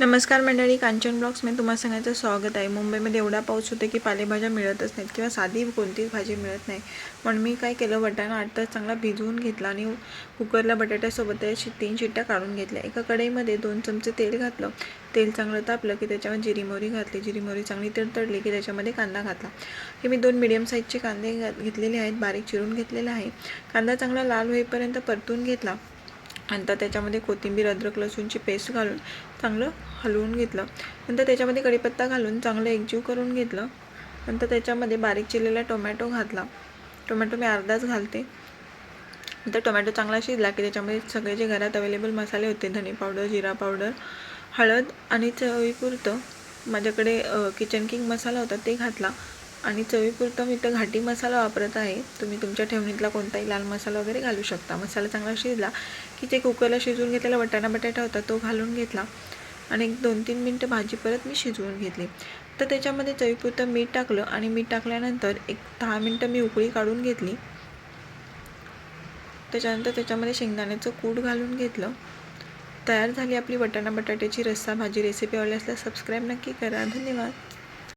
नमस्कार मंडळी कांचन ब्लॉग्समध्ये तुम्हाला सांगायचं स्वागत आहे. मुंबईमध्ये एवढा पाऊस होतो की पालेभाज्या मिळतच नाहीत किंवा साधी कोणतीच भाजी मिळत नाही. म्हणून मी काय केलं वटाणा आठ तास चांगला भिजवून घेतला आणि कुकरला बटाट्यासोबत त्याची तीन शिट्ट्या काढून घेतल्या. एका कढईमध्ये दोन चमचे तेल घातलं. तेल चांगलं तापलं की त्याच्यामध्ये जिरी मोहरी घातली. जिरी मोहरी चांगली तडतडली की त्याच्यामध्ये कांदा घातला. हे मी दोन मिडियम साईजचे कांदे घात घेतलेले आहेत. बारीक चिरून घेतलेले आहे. कांदा चांगला लाल होईपर्यंत परतून घेतला. नंतर त्याच्यामध्ये कोथिंबीर अद्रक लसूणची पेस्ट घालून चांगलं हलवून घेतलं. नंतर त्याच्यामध्ये कढीपत्ता घालून चांगलं एकजीव करून घेतलं. नंतर त्याच्यामध्ये बारीक चिरलेला टोमॅटो घातला. टोमॅटो मी अर्धाच घालते. नंतर टोमॅटो चांगला शिजला की त्याच्यामध्ये सगळे जे घरात अवेलेबल मसाले होते धने पावडर जिरा पावडर हळद आणि चवीपुरतं माझ्याकडे किचन किंग मसाला होता ते घातला. आणि चवीपुरतं मी इथं घाटी मसाला वापरत आहे. तुम्ही तुमच्या ठेवणीतला कोणताही लाल मसाला वगैरे घालू शकता. मसाला चांगला शिजला की ते कुकरला शिजवून घेतलेला वटाणा बटाटा होता तो घालून घेतला आणि एक दोन तीन मिनटं भाजी परत मी शिजवून घेतली. तर त्याच्यामध्ये चवीपुरतं मीठ टाकलं आणि मीठ टाकल्यानंतर एक दहा मिनटं मी उकळी काढून घेतली. त्याच्यानंतर त्याच्यामध्ये शेंगदाण्याचं कूट घालून घेतलं. तयार झाली आपली वटाणा बटाट्याची रस्सा भाजी रेसिपी आवडली असल्यास सबस्क्राईब नक्की करा. धन्यवाद.